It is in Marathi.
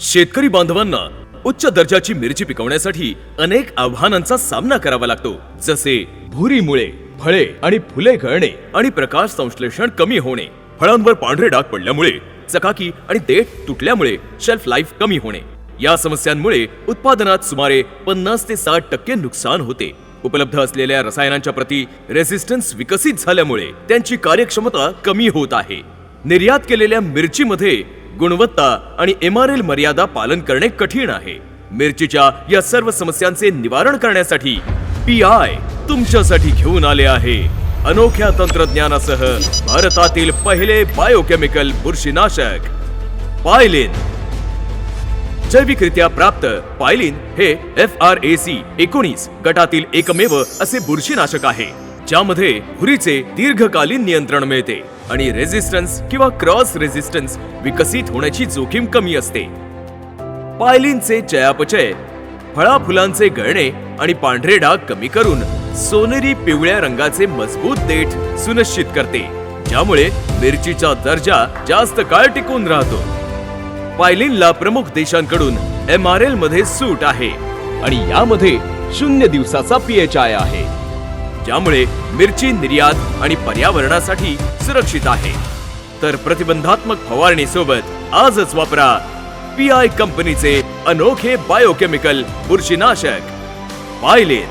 शेतकरी बांधवांना उच्च दर्जाची मिरची पिकवण्यासाठी अनेक आव्हानांचा सामना करावा लागतो जसे भुरीमुळे फळे आणि फुले गळणे आणि प्रकाश संश्लेषण कमी होणे. फळांवर पांढरे डाग पडल्यामुळे चकाकी आणि देठ तुटल्यामुळे शेल्फ लाईफ कमी होणे. या समस्यांमुळे उत्पादनात सुमारे पन्नास ते साठ टक्के नुकसान होते. उपलब्ध असलेल्या रसायनांच्या प्रती रेसिस्टन्स विकसित झाल्यामुळे त्यांची कार्यक्षमता कमी होत आहे. निर्यात केलेल्या मिरचीमध्ये गुणवत्ता आणि एम आर एल मर्यादा पालन करणे कठीण आहे. मिरचीच्या या सर्व समस्यांचे निवारण करण्यासाठी पी आय तुमच्यासाठी घेऊन आले आहे. अनोख्या तंत्रज्ञानासह भारतातील पहिले बायोकेमिकल बुरशीनाशक पायलिन. जैविकरित्या प्राप्त पायलिन हे एफ आर ए सी एकोणीस गटातील एकमेव असे बुरशीनाशक आहे. ज्यामध्ये भुरीचे दीर्घकालीन नियंत्रण मिळते आणि रेझिस्टन्स किंवा क्रॉस रेझिस्टन्स विकसित होण्याची जोखीम कमी असते. पायलिनचे चयापचय फळा फुलांचे गळणे आणि पांढरे डाग कमी करून सोनेरी पिवळ्या रंगाचे मजबूत देठ सुनिश्चित करते ज्यामुळे मिरचीचा दर्जा जास्त काळ टिकून राहतो. पायलिनला प्रमुख देशांकडून एम आर एलमध्ये सूट आहे आणि यामध्ये शून्य दिवसाचा पीएच आय आहे. त्यामुळे मिरची निर्यात आणि पर्यावरणासाठी सुरक्षित आहे. तर प्रतिबंधात्मक फवारणीसोबत आजच वापरा पी आय कंपनीचे अनोखे बायोकेमिकल बुरशीनाशक. पायलिन